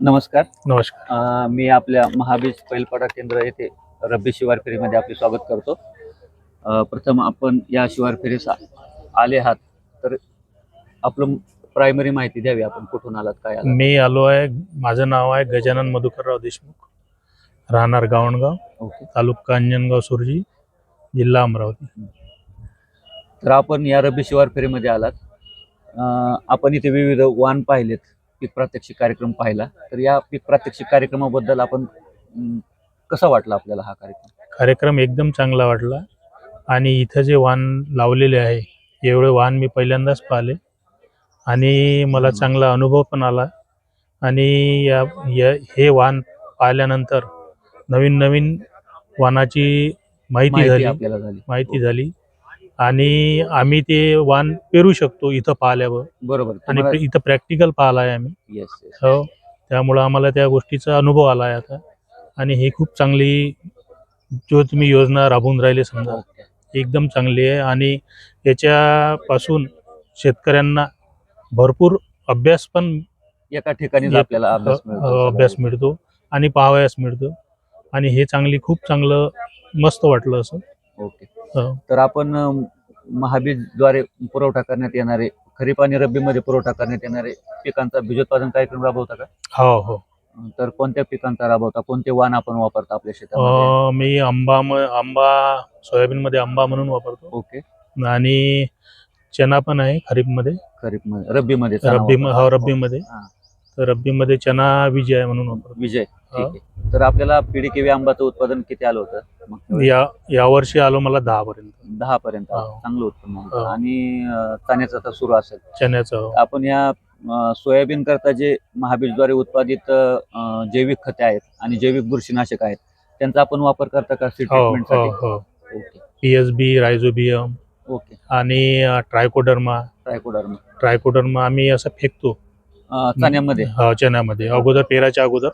नमस्कार. नमस्कार. अं, मी आपल्या महाबीज पैलपाडा केंद्र येथे रब्बी शिवार फेरीमध्ये आपले स्वागत करतो. अं, प्रथम आपण या शिवार फेरीस आ- आले आहात तर आपलं प्रायमरी माहिती द्यावी आपण कुठून आलात काय आलात? मी आलो आहे माझं नाव आहे गजानन मधुकरराव देशमुख राहणार गावणगाव ओके. तालुका अंजनगाव सुरजी जिल्हा अमरावती. तर आपण या रब्बी शिवार फेरीमध्ये आलात. अं, आपण इथे विविध वाण पाहिलेत. पीक प्रात्यक्षिक कार्यक्रम पाहिला तर या पीक प्रात्यक्षिक कार्यक्रमाबद्दल आपण कसा वाटला आपल्याला हा कार्यक्रम? कार्यक्रम एकदम चांगला वाटला. आणि इथं जे वाण लावलेले आहे एवढे वाण मी पहिल्यांदाच पाहिले. आणि मला. चांगला अनुभव पण आला. आणि या या- हे वाण पाहिल्यानंतर नवीन नवीन वाणाची माहिती माहिती झाली. आपल्याला झाली. माहिती झाली. आणि आम्ही ते वाण पेरू शकतो इथं पाहिल्यावर. बरोबर. आणि इथं प्रॅक्टिकल पाहिलं आहे आम्ही हो. त्यामुळं आम्हाला त्या गोष्टीचा अनुभव आला आहे आता. आणि ही खूप चांगली जो तुम्ही योजना राबवून राहिले समजा एकदम चांगली आहे. आणि याच्यापासून शेतकऱ्यांना भरपूर अभ्यास पण एका ठिकाणीच येत- आपल्याला अभ्यास मिळतो अभ्यास मिळतो आणि पाहावयास मिळतो. आणि हे चांगली खूप चांगलं मस्त वाटलं असं. ओके. हो. तर आपण महाबीजद्वारे पुरवठा करण्यात येणारे खरीप आणि रब्बीमध्ये पुरवठा करण्यात येणारे पिकांचा बीजोत्पादन कार्यक्रम राबवता का? हो हो. तर कोणत्या पिकांचा राबवता? कोणते वाण आपण वापरता आपल्या अं, मी आंबा म- आंबा सोयाबीन मध्ये आंबा म्हणून वापरतो. ओके. आणि चना पण आहे खरीपमध्ये खरीपमध्ये रब्बी वापरता. हो रब्बी मध्ये हा. तर रब्बी मध्ये चना विजय आहे म्हणून वापरतो. विजय ठीक. आहे. तर आपल्याला पिढी केवी आंबाचं उत्पादन किती आलं होतं? मग या या वर्षी आलो मला दहा पर्यंत दहा पर्यंत आलं. हो. चांगलं उत्पन्न. हो. आणि अं, चण्याचं आता सुरू असेल. चण्याचं आपण या अं, सोयाबीन करता जे महाबीजद्वारे उत्पादित अं, जैविक खते आहेत आणि जैविक बुरशीनाशक आहेत त्यांचा आपण वापर करता का सीड हो हो ट्रीटमेंटसाठी? हो. Okay. P S B rhizobium. Okay. आणि अं, ट्रायकोडर्मा. ट्रायकोडर्मा. ट्रायकोडर्मा आम्ही असं फेकतो. अं, चण्यामध्ये? हा, चण्यामध्ये. अगोदर पेराच्या अगोदर.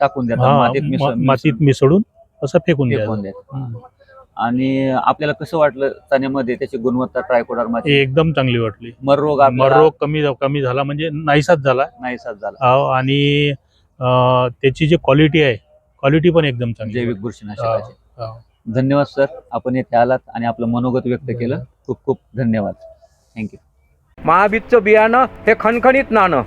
टाकून देतात हा, मातीत म- मिसळ- मातीत मिसळून. असं फेकून फेकून द्यायचं देतात. आणि आपल्याला कसं वाटलं चण्यामध्ये त्याची गुणवत्ता ट्रायकोडर्माची हे एकदम चांगली वाटली. मर रोग मर आपल्याला रोग कमी कमी झाला म्हणजे नाहीसाच झाला. नाहीसाच झाला. अहो, आणि अं, त्याची जी क्वालिटी आहे क्वालिटी पण एकदम चांगली जैविक बुरशीनाशकाची. हो, हो. धन्यवाद सर. आपण येथे आलात आणि आपलं मनोगत व्यक्त केलं. खूप खूप धन्यवाद. थँक्यू महाबीजचं बियाणं हे खणखणीत नाणं.